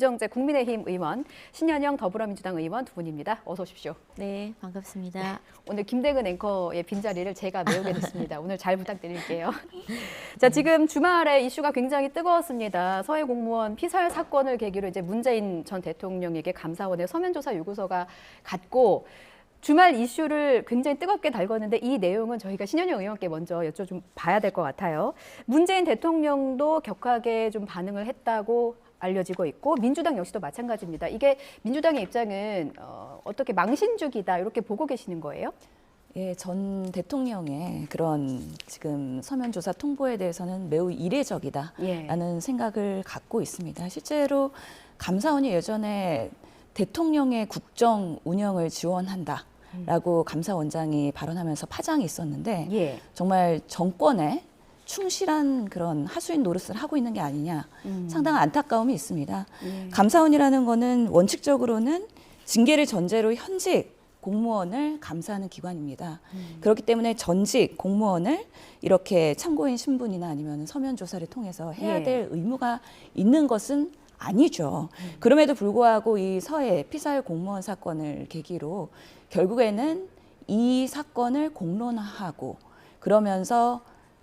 김정재 국민의힘 의원, 신현영 더불어민주당 의원 두 분입니다. 어서 오십시오. 네, 반갑습니다. 오늘 김대근 앵커의 빈자리를 제가 메우게 됐습니다. 오늘 잘 부탁드릴게요. 자, 지금 주말에 이슈가 굉장히 뜨거웠습니다. 서해 공무원 피살 사건을 계기로 이제 문재인 전 대통령에게 감사원의 서면 조사 요구서가 갔고 주말 이슈를 굉장히 뜨겁게 달궜는데 이 내용은 저희가 신현영 의원께 먼저 여쭤 좀 봐야 될 것 같아요. 문재인 대통령도 격하게 좀 반응을 했다고 알려지고 있고 민주당 역시도 마찬가지입니다. 이게 민주당의 입장은 어, 어떻게 망신주기다 이렇게 보고 계시는 거예요? 예, 전 대통령의 그런 지금 서면 조사 통보에 대해서는 매우 이례적이다라는 예. 생각을 갖고 있습니다. 실제로 감사원이 예전에 대통령의 국정 운영을 지원한다 라고 감사원장이 발언하면서 파장이 있었는데 예. 정말 정권에 충실한 그런 하수인 노릇을 하고 있는 게 아니냐 음. 상당한 안타까움이 있습니다. 예. 감사원이라는 거는 원칙적으로는 징계를 전제로 현직 공무원을 감사하는 기관입니다. 그렇기 때문에 전직 공무원을 이렇게 참고인 신분이나 아니면 서면 조사를 통해서 해야 예. 될 의무가 있는 것은 아니죠. 그럼에도 불구하고 이 서해 피살 공무원 사건을 계기로 결국에는 이 사건을 공론화하고 그러면서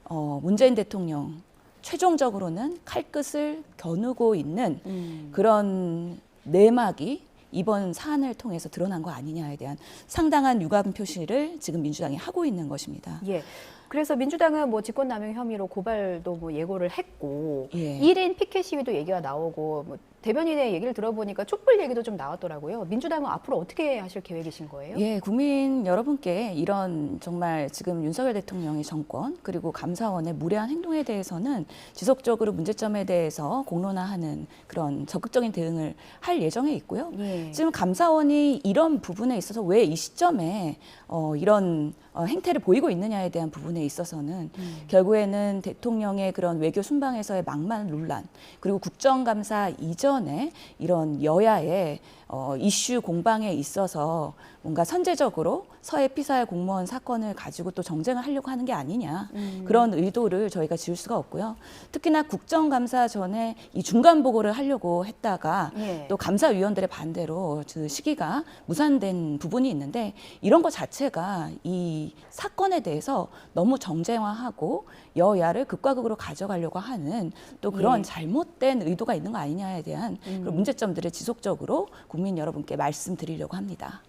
어, 문재인 대통령 최종적으로는 칼끝을 겨누고 있는 음. 그런 내막이 이번 사안을 통해서 드러난 거 아니냐에 대한 상당한 유감 표시를 지금 민주당이 하고 있는 것입니다. 예. 그래서 민주당은 뭐 직권남용 혐의로 고발도 뭐 예고를 했고 예. 일 1인 피켓 시위도 얘기가 나오고 뭐 대변인의 얘기를 들어보니까 촛불 얘기도 좀 나왔더라고요. 민주당은 앞으로 어떻게 하실 계획이신 거예요? 예, 국민 여러분께 이런 정말 지금 윤석열 대통령의 정권 그리고 감사원의 무례한 행동에 대해서는 지속적으로 문제점에 대해서 공론화하는 그런 적극적인 대응을 할 예정에 있고요. 예. 지금 감사원이 이런 부분에 있어서 왜 이 시점에 어, 이런 어, 행태를 보이고 있느냐에 대한 부분에 있어서는 음. 결국에는 대통령의 그런 외교 순방에서의 막말 논란 그리고 국정감사 이전에 이런 여야의 어, 이슈 공방에 있어서 뭔가 선제적으로 서해 피살 공무원 사건을 가지고 또 정쟁을 하려고 하는 게 아니냐 음. 그런 의도를 저희가 지울 수가 없고요. 특히나 국정감사 전에 이 중간 보고를 하려고 했다가 예. 또 감사위원들의 반대로 그 시기가 무산된 부분이 있는데 이런 것 자체가 이 사건에 대해서 너무 정쟁화하고 여야를 극과 극으로 가져가려고 하는 또 그런 예. 잘못된 의도가 있는 거 아니냐에 대한 음. 그런 문제점들을 지속적으로 국민 여러분께 말씀드리려고 합니다.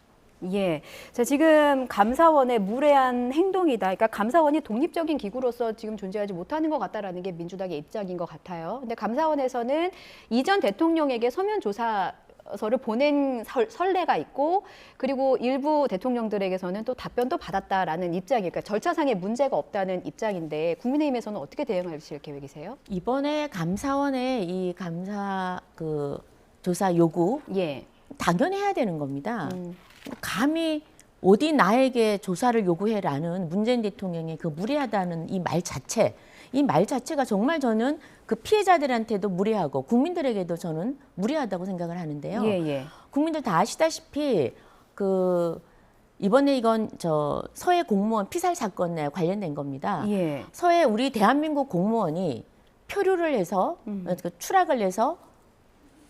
예. 자, 지금 감사원의 무례한 행동이다. 그러니까 감사원이 독립적인 기구로서 지금 존재하지 못하는 것 같다라는 게 민주당의 입장인 것 같아요. 근데 감사원에서는 이전 대통령에게 서면 조사 서를 보낸 설, 선례가 있고 그리고 일부 대통령들에게서는 또 답변도 받았다라는 입장이니까 그러니까 절차상의 문제가 없다는 입장인데 국민의힘에서는 어떻게 대응하실 계획이세요? 이번에 감사원의 이 감사 그 조사 요구 예. 당연히 해야 되는 겁니다. 음, 감히 어디 나에게 조사를 요구해라는 문재인 대통령의 그 무례하다는 이 말 자체, 이 말 자체가 정말 저는 그 피해자들한테도 무례하고 국민들에게도 저는 무례하다고 생각을 하는데요. 예, 예. 국민들 다 아시다시피 그 이번에 이건 저 서해 공무원 피살 사건에 관련된 겁니다. 예. 서해 우리 대한민국 공무원이 표류를 해서 음. 그 추락을 해서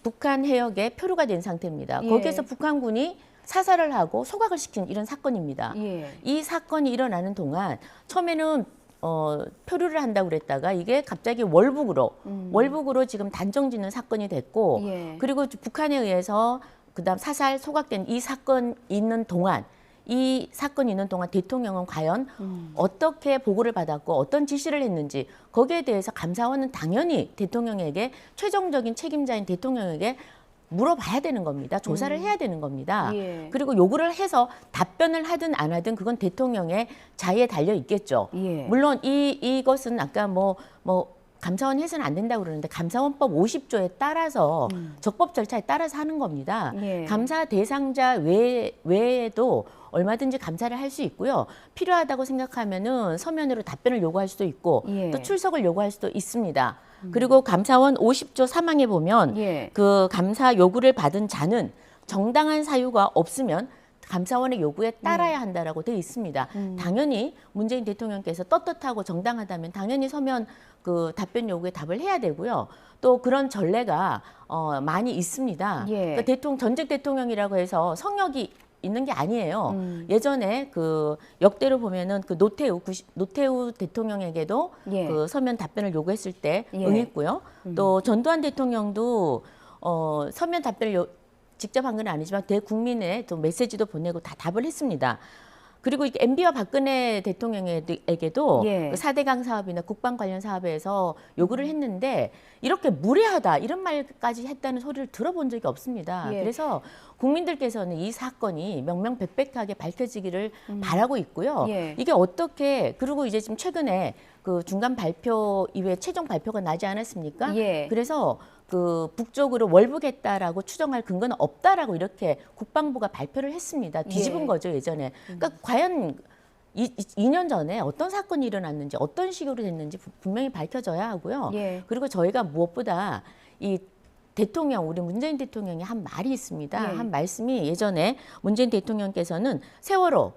북한 해역에 표류가 된 상태입니다. 예. 거기에서 북한군이 사살을 하고 소각을 시킨 이런 사건입니다. 예. 이 사건이 일어나는 동안 처음에는 어, 표류를 한다고 그랬다가 이게 갑자기 월북으로 음. 월북으로 지금 단정짓는 사건이 됐고 예. 그리고 북한에 의해서 그다음 사살 소각된 이 사건 있는 동안 이 사건이 있는 동안 대통령은 과연 음. 어떻게 보고를 받았고 어떤 지시를 했는지 거기에 대해서 감사원은 당연히 대통령에게 최종적인 책임자인 대통령에게 물어봐야 되는 겁니다. 조사를 해야 되는 겁니다. 예. 그리고 요구를 해서 답변을 하든 안 하든 그건 대통령의 자유에 달려 있겠죠. 예. 물론 이 이것은 아까 뭐뭐 감사원 해서는 안 된다고 그러는데 감사원법 50조에 따라서 적법 절차에 따라서 하는 겁니다. 음. 예. 감사 대상자 외, 외에도 얼마든지 감사를 할 수 있고요. 필요하다고 생각하면은 서면으로 답변을 요구할 수도 있고 예. 또 출석을 요구할 수도 있습니다. 그리고 감사원 50조 3항에 보면 예. 그 감사 요구를 받은 자는 정당한 사유가 없으면 감사원의 요구에 따라야 한다라고 되어 있습니다. 음. 당연히 문재인 대통령께서 떳떳하고 정당하다면 당연히 서면 그 답변 요구에 답을 해야 되고요. 또 그런 전례가 어, 많이 있습니다. 예. 그러니까 대통령 전직 대통령이라고 해서 성역이 있는 게 아니에요. 음. 예전에 그 역대로 보면은 그 노태우 90, 노태우 대통령에게도 예. 그 서면 답변을 요구했을 때 예. 응했고요. 또 전두환 대통령도 어 서면 답변을 요, 직접 한 건 아니지만 대국민에 또 메시지도 보내고 다 답을 했습니다. 그리고 이게 MB와 박근혜 대통령에게도 예. 그 4대강 사업이나 국방 관련 사업에서 요구를 했는데 이렇게 무례하다 이런 말까지 했다는 소리를 들어본 적이 없습니다. 예. 그래서 국민들께서는 이 사건이 명명백백하게 밝혀지기를 바라고 있고요. 예. 이게 어떻게 그리고 이제 지금 최근에 그 중간 발표 이외에 최종 발표가 나지 않았습니까? 예. 그래서 그 북쪽으로 월북했다라고 추정할 근거는 없다라고 이렇게 국방부가 발표를 했습니다. 뒤집은 예. 거죠 예전에. 그러니까 과연 이, 2년 전에 어떤 사건이 일어났는지 어떤 식으로 됐는지 부- 분명히 밝혀져야 하고요. 예. 그리고 저희가 무엇보다 이 대통령 우리 문재인 대통령이 한 말이 있습니다. 예. 한 말씀이 예전에 문재인 대통령께서는 세월호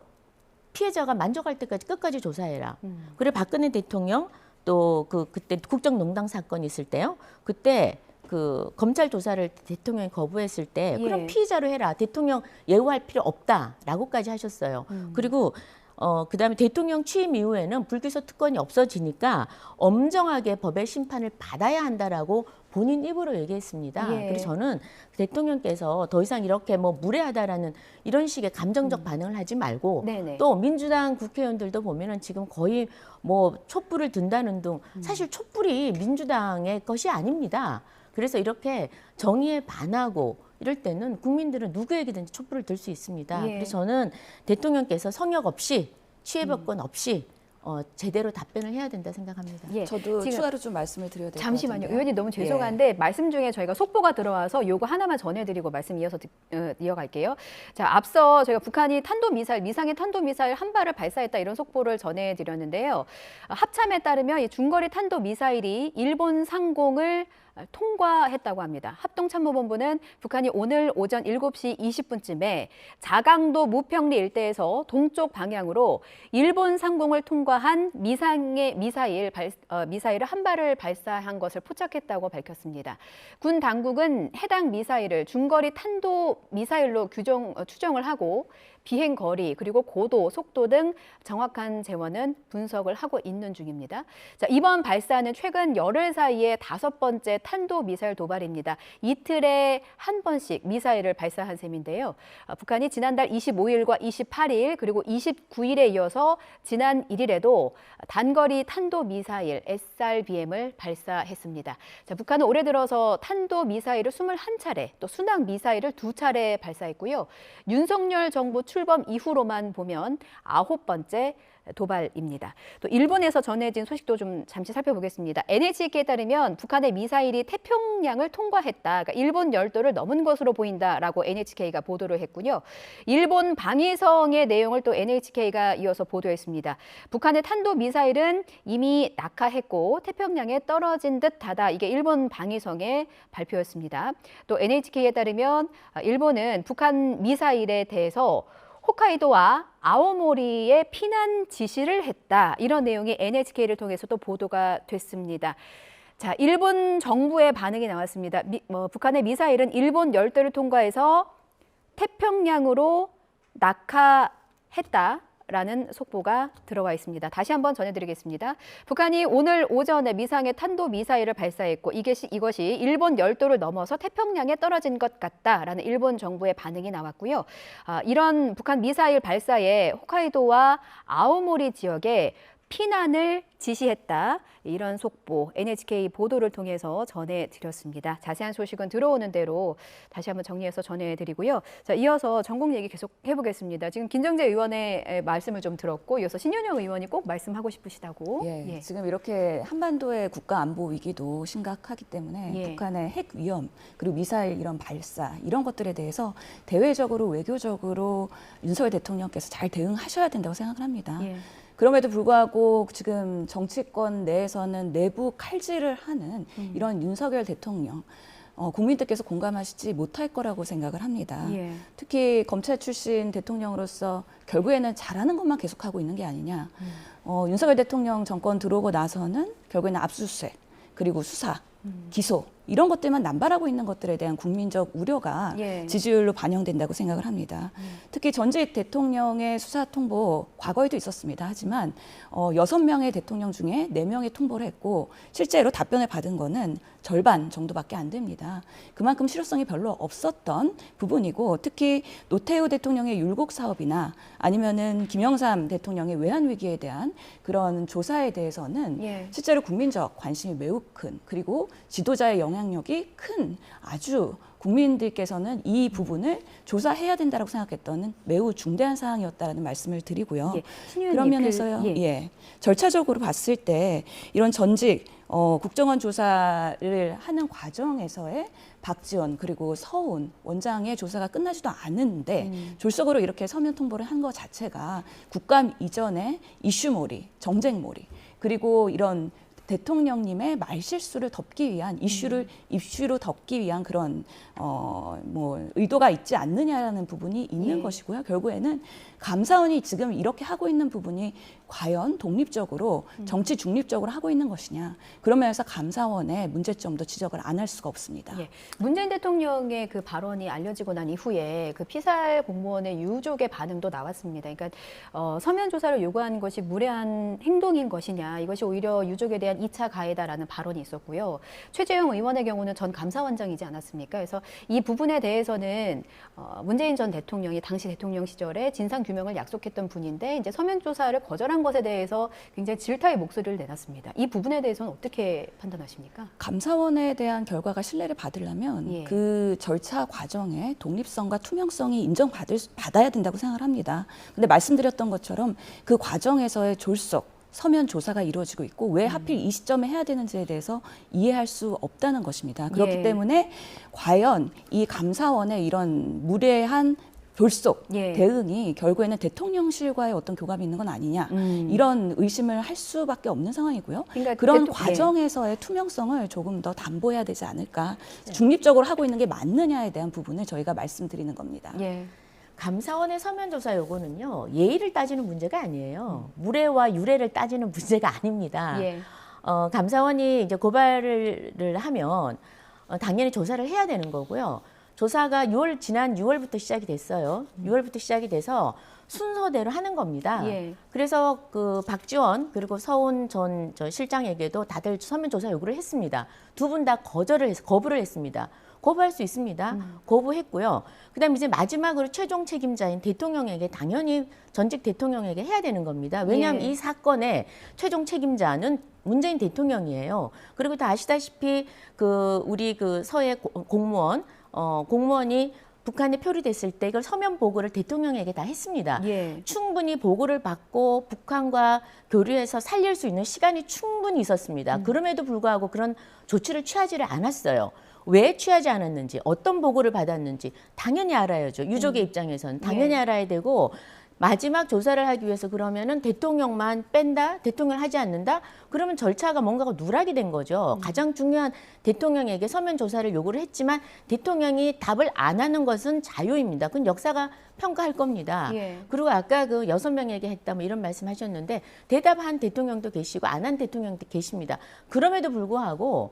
피해자가 만족할 때까지 끝까지 조사해라. 음. 그래 박근혜 대통령 또 그 그때 국정농단 사건 있을 때요. 그때 그 검찰 조사를 대통령이 거부했을 때 예. 그럼 피의자로 해라. 대통령 예우할 필요 없다라고까지 하셨어요. 음. 그리고 어 그 다음에 대통령 취임 이후에는 불기소 특권이 없어지니까 엄정하게 법의 심판을 받아야 한다라고 본인 입으로 얘기했습니다. 예. 그래서 저는 대통령께서 더 이상 이렇게 뭐 무례하다라는 이런 식의 감정적 반응을 하지 말고 음. 네네. 또 민주당 국회의원들도 보면은 지금 거의 뭐 촛불을 든다는 등 사실 촛불이 민주당의 것이 아닙니다. 그래서 이렇게 정의에 반하고 이럴 때는 국민들은 누구에게든지 촛불을 들 수 있습니다. 예. 그래서 저는 대통령께서 성역 없이 취해법권 없이 어, 제대로 답변을 해야 된다 생각합니다. 예. 저도 추가로 좀 말씀을 드려야 될것 같아요. 잠시만요. 의원님 너무 죄송한데 말씀 중에 저희가 속보가 들어와서 요거 하나만 전해드리고 말씀 이어서 듣- 어, 이어갈게요. 자, 앞서 저희가 북한이 탄도미사일, 미상의 탄도미사일 한 발을 발사했다 이런 속보를 전해드렸는데요. 어, 합참에 따르면 이 중거리 탄도미사일이 일본 상공을 통과했다고 합니다. 합동참모본부는 북한이 오늘 오전 7시 20분쯤에 자강도 무평리 일대에서 동쪽 방향으로 일본 상공을 통과한 미상의 미사일 발, 어, 미사일을 한 발을 발사한 것을 포착했다고 밝혔습니다. 군 당국은 해당 미사일을 중거리 탄도 미사일로 규정 어, 추정을 하고 비행 거리 그리고 고도, 속도 등 정확한 재원은 분석을 하고 있는 중입니다. 자, 이번 발사는 최근 열흘 사이에 다섯 번째 탄도 미사일 도발입니다. 이틀에 한 번씩 미사일을 발사한 셈인데요. 아, 북한이 지난달 25일과 28일 그리고 29일에 이어서 지난 1일에도 단거리 탄도 미사일 SRBM을 발사했습니다. 자, 북한은 올해 들어서 탄도 미사일을 21차례, 또 순항 미사일을 두 차례 발사했고요. 윤석열 정부 출범 이후로만 보면 아홉 번째 도발입니다. 또 일본에서 전해진 소식도 좀 잠시 살펴보겠습니다. NHK에 따르면 북한의 미사일이 태평양을 통과했다. 그러니까 일본 열도를 넘은 것으로 보인다라고 NHK가 보도를 했군요. 일본 방위성의 내용을 또 NHK가 이어서 보도했습니다. 북한의 탄도 미사일은 이미 낙하했고 태평양에 떨어진 듯하다. 이게 일본 방위성의 발표였습니다. 또 NHK에 따르면 아, 일본은 북한 미사일에 대해서 홋카이도와 아오모리에 피난 지시를 했다. 이런 내용이 NHK를 통해서 또 보도가 됐습니다. 자, 일본 정부의 반응이 나왔습니다. 미, 뭐, 북한의 미사일은 일본 열도를 통과해서 태평양으로 낙하했다. 라는 속보가 들어와 있습니다. 다시 한번 전해드리겠습니다. 북한이 오늘 오전에 미상의 탄도 미사일을 발사했고 이게 시- 이것이 일본 열도를 넘어서 태평양에 떨어진 것 같다라는 일본 정부의 반응이 나왔고요. 아, 이런 북한 미사일 발사에 홋카이도와 아오모리 지역에 피난을 지시했다. 이런 속보 NHK 보도를 통해서 전해드렸습니다. 자세한 소식은 들어오는 대로 다시 한번 정리해서 전해드리고요. 자, 이어서 전국 얘기 계속 해보겠습니다. 지금 김정재 의원의 에, 말씀을 좀 들었고 이어서 신현영 의원이 꼭 말씀하고 싶으시다고. 예, 지금 이렇게 한반도의 국가 안보 위기도 심각하기 때문에 예. 북한의 핵 위험 그리고 미사일 이런 발사 이런 것들에 대해서 대외적으로 외교적으로 윤석열 대통령께서 잘 대응하셔야 된다고 생각을 합니다. 예. 그럼에도 불구하고 지금 정치권 내에서는 내부 칼질을 하는 음. 이런 윤석열 대통령 어, 국민들께서 공감하시지 못할 거라고 생각을 합니다. 예. 특히 검찰 출신 대통령으로서 결국에는 잘하는 것만 계속하고 있는 게 아니냐. 어, 윤석열 대통령 정권 들어오고 나서는 결국에는 압수수색 그리고 수사, 기소 이런 것들만 남발하고 있는 것들에 대한 국민적 우려가 예. 지지율로 반영된다고 생각을 합니다. 특히 전직 대통령의 수사 통보 과거에도 있었습니다. 하지만 어, 여섯 명의 대통령 중에 네명이 통보를 했고 실제로 답변을 받은 거는 절반 정도밖에 안 됩니다. 그만큼 실효성이 별로 없었던 부분이고 특히 노태우 대통령의 율곡 사업이나 아니면은 김영삼 대통령의 외환 위기에 대한 그런 조사에 대해서는 예. 실제로 국민적 관심이 매우 큰 그리고 지도자의 영 향력이 큰 아주 국민들께서는 이 부분을 조사해야 된다고 생각했던 매우 중대한 사항이었다라는 말씀을 드리고요. 예. 그런 그- 면에서요. 예. 예. 절차적으로 봤을 때 이런 전직 어, 국정원 조사를 하는 과정에서의 박지원 그리고 서훈 원장의 조사가 끝나지도 않은데 음. 졸속으로 이렇게 서면 통보를 한 것 자체가 국감 이전에 이슈몰이, 정쟁몰이 그리고 이런 대통령님의 말실수를 덮기 위한 이슈를 이슈로 덮기 위한 그런 어 뭐 의도가 있지 않느냐라는 부분이 있는 예. 것이고요. 결국에는 감사원이 지금 이렇게 하고 있는 부분이 과연 독립적으로 정치 중립적으로 하고 있는 것이냐 그런 면에서 감사원의 문제점도 지적을 안 할 수가 없습니다. 예. 문재인 대통령의 그 발언이 알려지고 난 이후에 그 피살 공무원의 유족의 반응도 나왔습니다. 그러니까 어, 서면 조사를 요구한 것이 무례한 행동인 것이냐, 이것이 오히려 유족에 대한 2차 가해다라는 발언이 있었고요. 최재형 의원의 경우는 전 감사원장이지 않았습니까? 그래서 이 부분에 대해서는 어, 문재인 전 대통령이 당시 대통령 시절에 진상 규 명을 약속했던 분인데 이제 서면 조사를 거절한 것에 대해서 굉장히 질타의 목소리를 내놨습니다. 이 부분에 대해서는 어떻게 판단하십니까? 감사원에 대한 결과가 신뢰를 받으려면 예. 그 절차 과정의 독립성과 투명성이 인정받을 수- 받아야 된다고 생각을 합니다. 근데 말씀드렸던 것처럼 그 과정에서의 졸속 서면 조사가 이루어지고 있고 왜 하필 이 시점에 해야 되는지에 대해서 이해할 수 없다는 것입니다. 그렇기 예. 때문에 과연 이 감사원의 이런 무례한 졸속 예. 대응이 결국에는 대통령실과의 어떤 교감이 있는 건 아니냐 음. 이런 의심을 할 수밖에 없는 상황이고요. 그러니까 그런 대통- 과정에서의 투명성을 조금 더 담보해야 되지 않을까. 중립적으로 하고 있는 게 맞느냐에 대한 부분을 저희가 말씀드리는 겁니다. 예. 감사원의 서면 조사 요구는요 예의를 따지는 문제가 아니에요. 무례와 유례를 따지는 문제가 아닙니다. 예. 어, 감사원이 이제 고발을 하면 어, 당연히 조사를 해야 되는 거고요. 조사가 6월 지난 6월부터 시작이 됐어요. 6월부터 시작이 돼서 순서대로 하는 겁니다. 예. 그래서 그 박지원 그리고 서훈 전 저 실장에게도 다들 서면 조사 요구를 했습니다. 두 분 다 거절을 해서 거부를 했습니다. 거부할 수 있습니다. 거부했고요. 그다음에 이제 마지막으로 최종 책임자인 대통령에게 당연히 전직 대통령에게 해야 되는 겁니다. 왜냐하면 예. 이 사건의 최종 책임자는 문재인 대통령이에요. 그리고 다 아시다시피 그 우리 그 서해 고- 공무원 어 공무원이 북한에 표류됐을 때 이걸 서면 보고를 대통령에게 다 했습니다. 예. 충분히 보고를 받고 북한과 교류해서 살릴 수 있는 시간이 충분히 있었습니다. 그럼에도 불구하고 그런 조치를 취하지를 않았어요. 왜 취하지 않았는지, 어떤 보고를 받았는지 당연히 알아야죠. 유족의 입장에서는 당연히 예. 알아야 되고 마지막 조사를 하기 위해서 그러면은 대통령만 뺀다, 대통령을 하지 않는다. 그러면 절차가 뭔가가 누락이 된 거죠. 가장 중요한 대통령에게 서면 조사를 요구를 했지만 대통령이 답을 안 하는 것은 자유입니다. 그건 역사가 평가할 겁니다. 예. 그리고 아까 그 여섯 명에게 했다 뭐 이런 말씀하셨는데 대답한 대통령도 계시고 안 한 대통령도 계십니다. 그럼에도 불구하고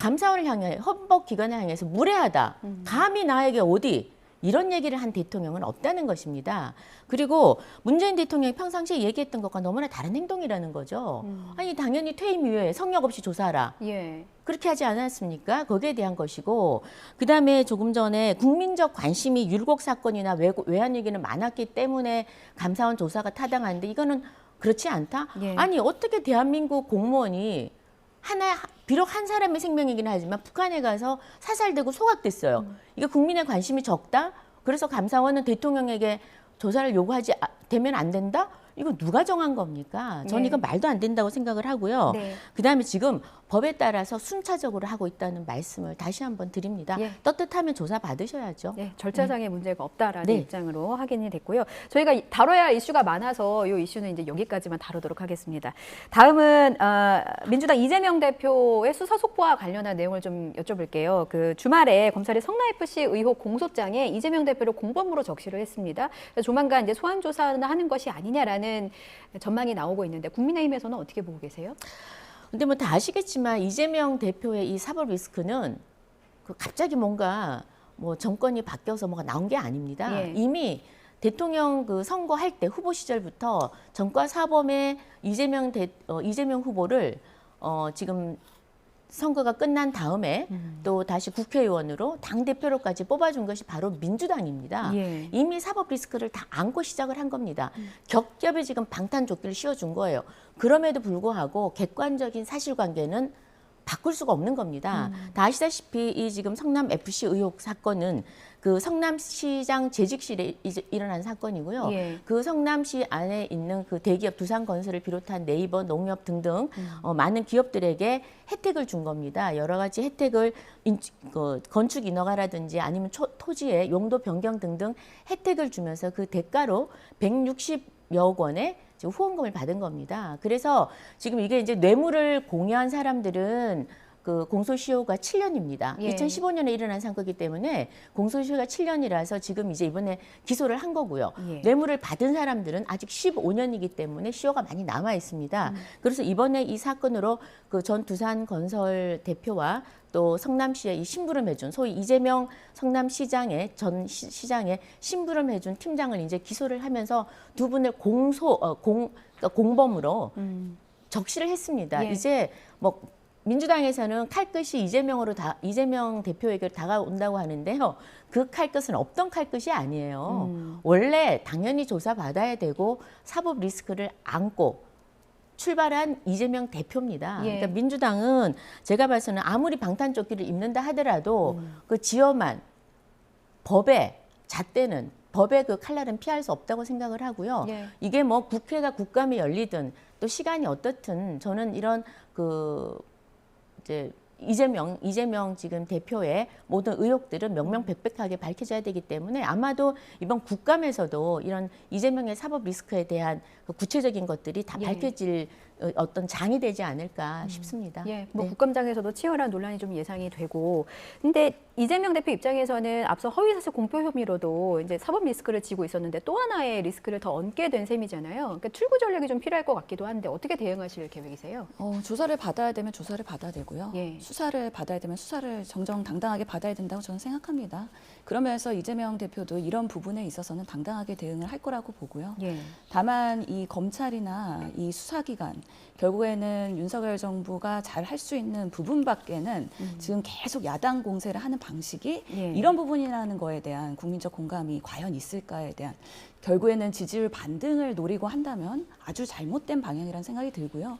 감사원을 향해 헌법 기관을 향해서 무례하다. 감히 나에게 어디 이런 얘기를 한 대통령은 없다는 것입니다. 그리고 문재인 대통령이 평상시에 얘기했던 것과 너무나 다른 행동이라는 거죠. 아니 당연히 퇴임 이후에 성역 없이 조사하라. 예. 그렇게 하지 않았습니까? 거기에 대한 것이고 그다음에 조금 전에 국민적 관심이 율곡 사건이나 외, 외환 위기는 많았기 때문에 감사원 조사가 타당한데 이거는 그렇지 않다? 예. 아니 어떻게 대한민국 공무원이 하나 비록 한 사람의 생명이긴 하지만 북한에 가서 사살되고 소각됐어요. 이게 국민의 관심이 적다? 그래서 감사원은 대통령에게 조사를 요구하지 아- 되면 안 된다? 이거 누가 정한 겁니까? 전 네. 이건 말도 안 된다고 생각을 하고요. 네. 그다음에 지금 법에 따라서 순차적으로 하고 있다는 말씀을 다시 한번 드립니다. 예. 떳떳하면 조사 받으셔야죠. 네, 절차상의 문제가 없다라는 네. 입장으로 확인이 됐고요. 저희가 이- 다뤄야 할 이슈가 많아서 이 이슈는 이제 여기까지만 다루도록 하겠습니다. 다음은 어, 민주당 이재명 대표의 수사 속보와 관련한 내용을 좀 여쭤볼게요. 그 주말에 검찰이 성남 FC 의혹 공소장에 이재명 대표를 공범으로 적시를 했습니다. 조만간 이제 소환 조사를 하는 것이 아니냐라는 전망이 나오고 있는데 국민의힘에서는 어떻게 보고 계세요? 근데 뭐 다 아시겠지만 이재명 대표의 이 사법 리스크는 그 갑자기 뭔가 뭐 정권이 바뀌어서 뭐가 나온 게 아닙니다. 예. 이미 대통령 그 선거할 때 후보 시절부터 전과 사범의 이재명 대, 어, 이재명 후보를 어, 지금 선거가 끝난 다음에 음. 또 다시 국회의원으로 당 대표로까지 뽑아준 것이 바로 민주당입니다. 예. 이미 사법 리스크를 다 안고 시작을 한 겁니다. 겹겹이 지금 방탄 조끼를 씌워준 거예요. 그럼에도 불구하고 객관적인 사실관계는 바꿀 수가 없는 겁니다. 다 아시다시피 이 지금 성남 FC 의혹 사건은 그 성남시장 재직실에 일어난 사건이고요. 예. 그 성남시 안에 있는 그 대기업 두산건설을 비롯한 네이버, 농협 등등 어, 많은 기업들에게 혜택을 준 겁니다. 여러 가지 혜택을 인, 그 건축 인허가라든지 아니면 초, 토지의 용도 변경 등등 혜택을 주면서 그 대가로 160 여 원의 후원금을 받은 겁니다. 그래서 지금 이게 이제 뇌물을 공유한 사람들은 그 공소시효가 7년입니다. 예. 2015년에 일어난 사건이기 때문에 공소시효가 7년이라서 지금 이제 이번에 기소를 한 거고요. 예. 뇌물을 받은 사람들은 아직 15년이기 때문에 시효가 많이 남아 있습니다. 그래서 이번에 이 사건으로 그 전 두산 건설 대표와 또 성남시에 이 심부름 해준 소위 이재명 성남시장의 전 시, 시장에 심부름 해준 팀장을 이제 기소를 하면서 두 분을 공소 어, 공 그러니까 공범으로 음. 적시를 했습니다. 예. 이제 뭐 민주당에서는 칼끝이 이재명으로 다 이재명 대표에게 다가온다고 하는데요. 그 칼끝은 없던 칼끝이 아니에요. 음. 원래 당연히 조사 받아야 되고 사법 리스크를 안고 출발한 이재명 대표입니다. 예. 그러니까 민주당은 제가 봐서는 아무리 방탄조끼를 입는다 하더라도 음. 그 지엄한 법의 잣대는 법의 그 칼날은 피할 수 없다고 생각을 하고요. 예. 이게 뭐 국회가 국감이 열리든 또 시간이 어떻든 저는 이런 그 이제 이재명 이재명 지금 대표의 모든 의혹들은 명명백백하게 밝혀져야 되기 때문에 아마도 이번 국감에서도 이런 이재명의 사법 리스크에 대한 그 구체적인 것들이 다 예. 밝혀질 어, 어떤 장이 되지 않을까 싶습니다. 예, 뭐 네. 국감장에서도 치열한 논란이 좀 예상이 되고, 근데 이재명 대표 입장에서는 앞서 허위사실 공표 혐의로도 이제 사법 리스크를 지고 있었는데 또 하나의 리스크를 더 얹게 된 셈이잖아요. 그러니까 출구 전략이 좀 필요할 것 같기도 한데 어떻게 대응하실 계획이세요? 어, 조사를 받아야 되면 조사를 받아야 되고요. 예. 수사를 받아야 되면 수사를 정정당당하게 받아야 된다고 저는 생각합니다. 그러면서 이재명 대표도 이런 부분에 있어서는 당당하게 대응을 할 거라고 보고요. 예. 다만 이 검찰이나 이 수사기관 결국에는 윤석열 정부가 잘 할 수 있는 부분밖에는 지금 계속 야당 공세를 하는 방식이 예. 이런 부분이라는 거에 대한 국민적 공감이 과연 있을까에 대한 결국에는 지지율 반등을 노리고 한다면 아주 잘못된 방향이라는 생각이 들고요.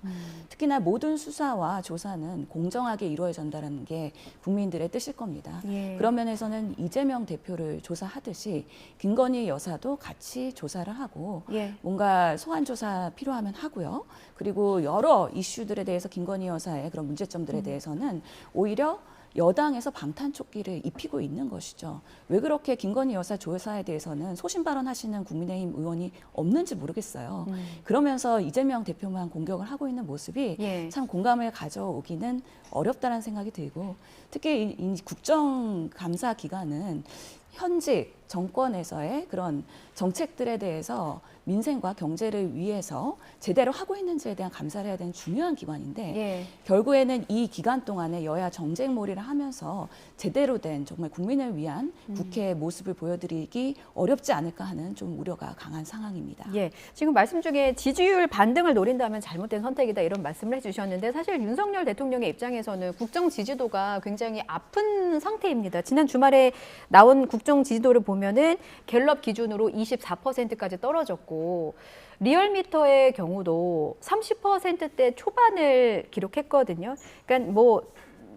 특히나 모든 수사와 조사는 공정하게 이루어진다는 게 국민들의 뜻일 겁니다. 예. 그런 면에서는 이재명 대표를 조사하듯이 김건희 여사도 같이 조사를 하고 예. 뭔가 소환 조사 필요하면 하고요. 그리고 여러 이슈들에 대해서 김건희 여사의 그런 문제점들에 대해서는 오히려 여당에서 방탄조끼를 입히고 있는 것이죠. 왜 그렇게 김건희 여사 조사에 대해서는 소신 발언하시는 국민의힘 의원이 없는지 모르겠어요. 음. 그러면서 이재명 대표만 공격을 하고 있는 모습이 예. 참 공감을 가져오기는 어렵다는 생각이 들고 특히 이, 이 국정감사 기간은 현직 정권에서의 그런 정책들에 대해서 민생과 경제를 위해서 제대로 하고 있는지에 대한 감사를 해야 되는 중요한 기관인데 예. 결국에는 이 기간 동안에 여야 정쟁몰이를 하면서 제대로 된 정말 국민을 위한 국회의 모습을 보여드리기 어렵지 않을까 하는 좀 우려가 강한 상황입니다. 예, 지금 말씀 중에 지지율 반등을 노린다면 잘못된 선택이다 이런 말씀을 해주셨는데 사실 윤석열 대통령의 입장에서 는 국정 지지도가 굉장히 아픈 상태입니다. 지난 주말에 나온 국정 지지도를 보면은 갤럽 기준으로 24%까지 떨어졌고 리얼미터의 경우도 30%대 초반을 기록했거든요. 그러니까 뭐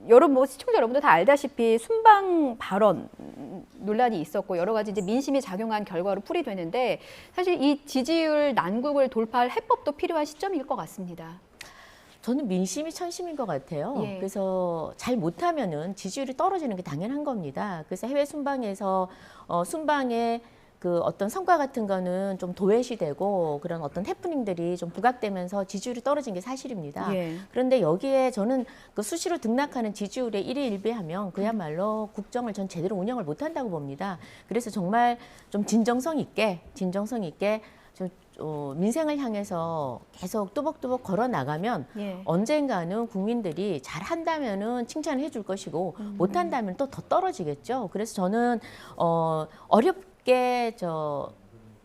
여러분 뭐 시청자 여러분들 다 알다시피 순방 발언 음, 논란이 있었고 여러 가지 이제 민심이 작용한 결과로 풀이되는데 사실 이 지지율 난국을 돌파할 해법도 필요한 시점일 것 같습니다. 저는 민심이 천심인 것 같아요. 예. 그래서 잘 못하면은 지지율이 떨어지는 게 당연한 겁니다. 그래서 해외 순방에서 어, 순방에 그 어떤 성과 같은 거는 좀 도외시되고 그런 어떤 해프닝들이 좀 부각되면서 지지율이 떨어진 게 사실입니다. 예. 그런데 여기에 저는 그 수시로 등락하는 지지율의 일위일비하면 그야말로 국정을 전 제대로 운영을 못한다고 봅니다. 그래서 정말 좀 진정성 있게 진정성 있게 좀 어, 민생을 향해서 계속 뚜벅뚜벅 걸어 나가면 예. 언젠가는 국민들이 잘 한다면은 칭찬을 해줄 것이고 못 한다면 또 더 떨어지겠죠. 그래서 저는 어, 어렵게 저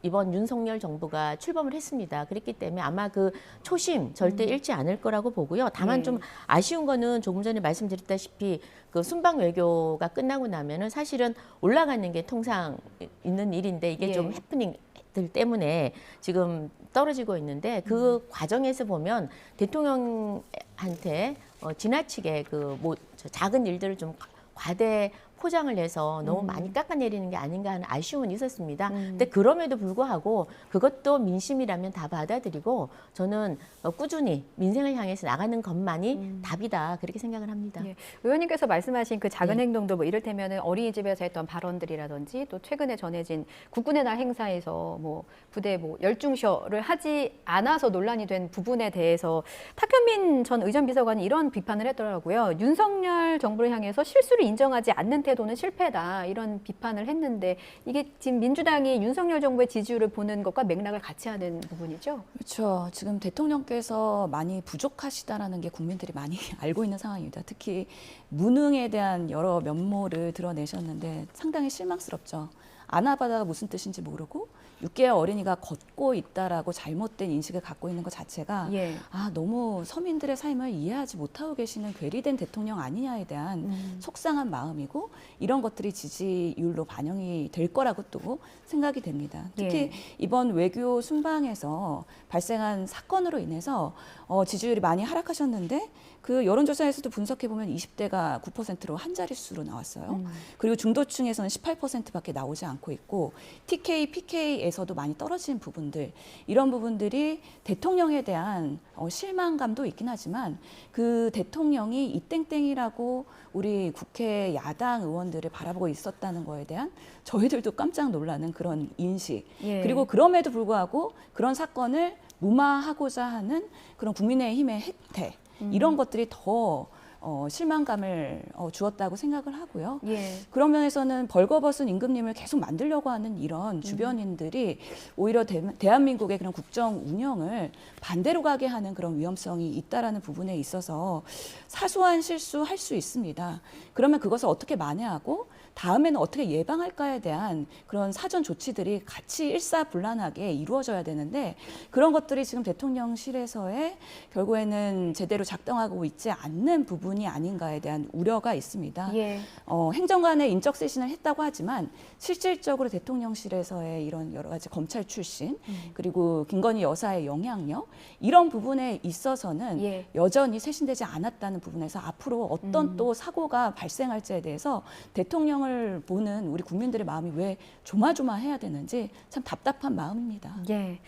이번 윤석열 정부가 출범을 했습니다. 그렇기 때문에 아마 그 초심 절대 잃지 않을 거라고 보고요. 다만 네. 좀 아쉬운 거는 조금 전에 말씀드렸다시피 그 순방 외교가 끝나고 나면은 사실은 올라가는 게 통상 있는 일인데 이게 예. 좀 해프닝 들 때문에 지금 떨어지고 있는데 그 과정에서 보면 대통령한테 어, 지나치게 그 뭐 작은 일들을 좀 과대 포장을 해서 너무 많이 깎아내리는 게 아닌가 하는 아쉬움은 있었습니다. 근데 그럼에도 불구하고 그것도 민심이라면 다 받아들이고 저는 어, 꾸준히 민생을 향해서 나가는 것만이 답이다 그렇게 생각을 합니다. 예. 의원님께서 말씀하신 그 작은 네. 행동도 뭐 이를테면은 어린이집에서 했던 발언들이라든지 또 최근에 전해진 국군의 날 행사에서 뭐 부대 뭐 열중셔를 하지 않아서 논란이 된 부분에 대해서 탁현민 전 의전 비서관이 이런 비판을 했더라고요. 윤석열 정부를 향해서 실수를 인정하지 않는 태도는 실패다 이런 비판을 했는데 이게 지금 민주당이 윤석열 정부의 지지율을 보는 것과 맥락을 같이 하는 부분이죠. 그렇죠. 지금 대통령께서 많이 부족하시다라는 게 국민들이 많이 알고 있는 상황입니다. 특히 무능에 대한 여러 면모를 드러내셨는데 상당히 실망스럽죠. 아나바다가 무슨 뜻인지 모르고 6개월 어린이가 걷고 있다라고 잘못된 인식을 갖고 있는 것 자체가 예. 아 너무 서민들의 삶을 이해하지 못하고 계시는 괴리된 대통령 아니냐에 대한 음. 속상한 마음이고 이런 것들이 지지율로 반영이 될 거라고 또 생각이 됩니다. 특히 예. 이번 외교 순방에서 발생한 사건으로 인해서 어, 지지율이 많이 하락하셨는데 그 여론조사에서도 분석해 보면 20대가 9%로 한 자릿수로 나왔어요. 음. 그리고 중도층에서는 18%밖에 나오지 않고 있고 TK, PK에서도 많이 떨어진 부분들 이런 부분들이 대통령에 대한 어, 실망감도 있긴 하지만 그 대통령이 이 땡땡이라고 우리 국회 야당 의원들을 바라보고 있었다는 거에 대한 저희들도 깜짝 놀라는 그런 인식 예. 그리고 그럼에도 불구하고 그런 사건을 무마하고자 하는 그런 국민의힘의 혜택 이런 것들이 더 어, 실망감을 어, 주었다고 생각을 하고요. 예. 그런 면에서는 벌거벗은 임금님을 계속 만들려고 하는 음. 이런 주변인들이 오히려 대, 대한민국의 그런 국정 운영을 반대로 가게 하는 그런 위험성이 있다라는 부분에 있어서 사소한 실수 할 수 있습니다. 그러면 그것을 어떻게 만회하고 다음에는 어떻게 예방할까에 대한 그런 사전 조치들이 같이 일사불란하게 이루어져야 되는데 그런 것들이 지금 대통령실에서의 결국에는 제대로 작동하고 있지 않는 부분이 아닌가에 대한 우려가 있습니다. 예. 어, 행정관의 인적 쇄신을 했다고 하지만 실질적으로 대통령실에서의 이런 여러 가지 검찰 출신 그리고 김건희 여사의 영향력 이런 부분에 있어서는 예. 여전히 쇄신되지 않았다는 부분에서 앞으로 어떤 또 사고가 발생할지에 대해서 대통령을 보는 우리 국민들의 마음이 왜 조마조마해야 되는지 참 답답한 마음입니다. 예.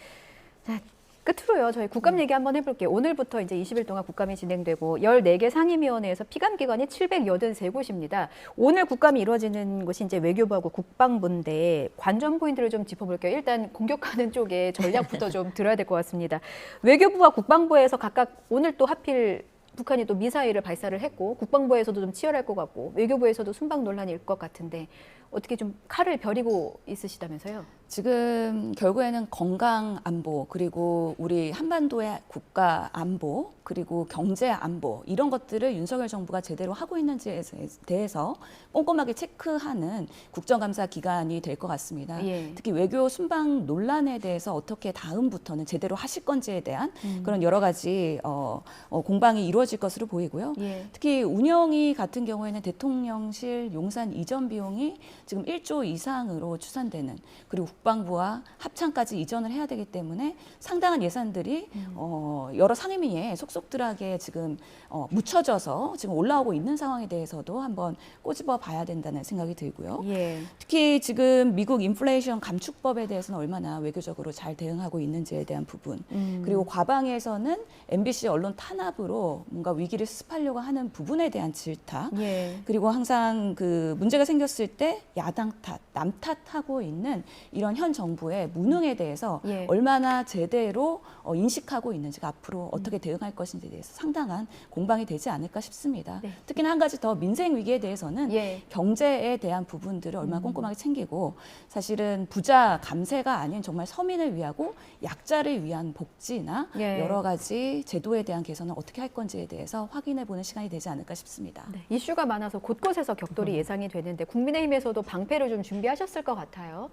자, 끝으로요. 저희 국감 얘기 한번 해볼게요. 오늘부터 이제 20일 동안 국감이 진행되고 14개 상임위원회에서 피감기관이 783곳입니다. 오늘 국감이 이루어지는 곳이 이제 외교부하고 국방부인데 관전 포인트를 좀 짚어볼게요. 일단 공격하는 쪽에 전략부터 좀 들어야 될 것 같습니다. 외교부와 국방부에서 각각 오늘 또 하필 북한이 또 미사일을 발사를 했고 국방부에서도 좀 치열할 것 같고 외교부에서도 순방 논란일 것 같은데 어떻게 좀 칼을 벼리고 있으시다면서요? 지금 결국에는 건강 안보 그리고 우리 한반도의 국가 안보 그리고 경제 안보 이런 것들을 윤석열 정부가 제대로 하고 있는지에 대해서 꼼꼼하게 체크하는 국정감사 기간이 될 것 같습니다. 예. 특히 외교 순방 논란에 대해서 어떻게 다음부터는 제대로 하실 건지에 대한 음. 그런 여러 가지 어, 어, 공방이 이루어. 이루어질 것으로 보이고요. 예. 특히 운영이 같은 경우에는 대통령실 용산 이전 비용이 지금 1조 이상으로 추산되는 그리고 국방부와 합창까지 이전을 해야 되기 때문에 상당한 예산들이 어, 여러 상임위에 속속들하게 지금 어, 묻혀져서 지금 올라오고 있는 상황에 대해서도 한번 꼬집어 봐야 된다는 생각이 들고요. 예. 특히 지금 미국 인플레이션 감축법에 대해서는 얼마나 외교적으로 잘 대응하고 있는지에 대한 부분 음. 그리고 과방에서는 MBC 언론 탄압으로 뭔가 위기를 수습하려고 하는 부분에 대한 질타 예. 그리고 항상 그 문제가 생겼을 때 야당 탓, 남 탓하고 있는 이런 현 정부의 무능에 대해서 예. 얼마나 제대로 어, 인식하고 있는지가 앞으로 어떻게 대응할 것인지에 대해서 상당한 공방이 되지 않을까 싶습니다. 네. 특히나 한 가지 더 민생 위기에 대해서는 예. 경제에 대한 부분들을 얼마나 꼼꼼하게 챙기고 사실은 부자 감세가 아닌 정말 서민을 위하고 약자를 위한 복지나 예. 여러 가지 제도에 대한 개선을 어떻게 할 건지 에 대해서 확인해 보는 시간이 되지 않을까 싶습니다. 네, 이슈가 많아서 곳곳에서 음. 격돌이 예상이 되는데 국민의힘에서도 방패를 좀 준비하셨을 것 같아요.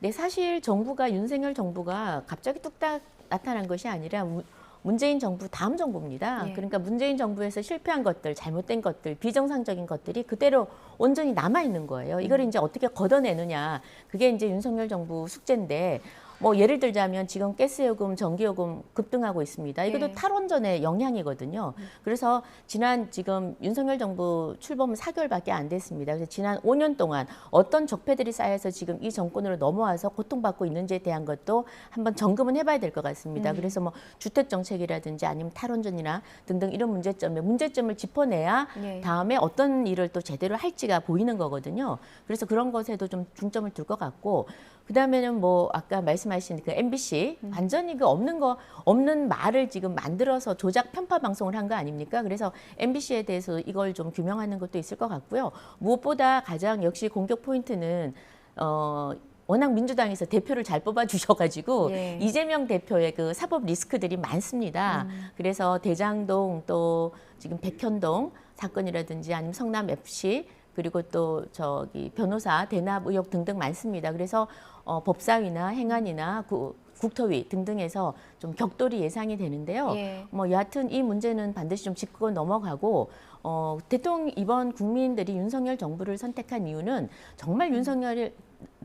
네, 사실 정부가 윤석열 정부가 갑자기 뚝딱 나타난 것이 아니라 무- 문재인 정부 다음 정부입니다. 예. 그러니까 문재인 정부에서 실패한 것들, 잘못된 것들, 비정상적인 것들이 그대로 온전히 남아 있는 거예요. 이걸 이제 어떻게 걷어내느냐. 그게 이제 윤석열 정부 숙제인데 뭐 예를 들자면 지금 가스요금, 전기요금 급등하고 있습니다. 이것도 예. 탈원전의 영향이거든요. 그래서 지난 지금 윤석열 정부 출범 4개월밖에 안 됐습니다. 그래서 지난 5년 동안 어떤 적폐들이 쌓여서 지금 이 정권으로 넘어와서 고통받고 있는지에 대한 것도 한번 점검은 해봐야 될 것 같습니다. 그래서 뭐 주택 정책이라든지 아니면 탈원전이나 등등 이런 문제점에 문제점을 짚어내야 예. 다음에 어떤 일을 또 제대로 할지가 보이는 거거든요. 그래서 그런 것에도 좀 중점을 둘 것 같고 그 다음에는 뭐 아까 말씀하신 그 MBC 완전히 그 없는 거 없는 말을 지금 만들어서 조작 편파 방송을 한 거 아닙니까? 그래서 MBC에 대해서 이걸 좀 규명하는 것도 있을 것 같고요. 무엇보다 가장 역시 공격 포인트는 어 워낙 민주당에서 대표를 잘 뽑아 주셔가지고 예. 이재명 대표의 그 사법 리스크들이 많습니다. 그래서 대장동 또 지금 백현동 사건이라든지 아니면 성남 FC 그리고 또 저기 변호사 대납 의혹 등등 많습니다. 그래서 어, 법사위나 행안이나 구, 국토위 등등에서 좀 격돌이 예상이 되는데요. 예. 뭐 여하튼 이 문제는 반드시 좀 짚고 넘어가고 어, 대통령 이번 국민들이 윤석열 정부를 선택한 이유는 정말 윤석열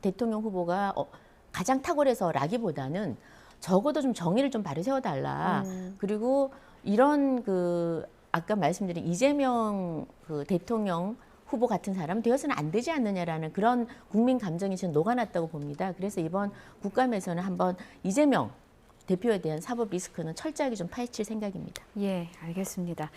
대통령 후보가 어, 가장 탁월해서라기보다는 적어도 좀 정의를 좀 바로 세워달라. 음. 그리고 이런 그 아까 말씀드린 이재명 그 대통령 후보 같은 사람은 되어서는 안 되지 않느냐라는 그런 국민 감정이 지금 녹아났다고 봅니다. 그래서 이번 국감에서는 한번 이재명 대표에 대한 사법 리스크는 철저하게 좀 파헤칠 생각입니다. 예, 알겠습니다.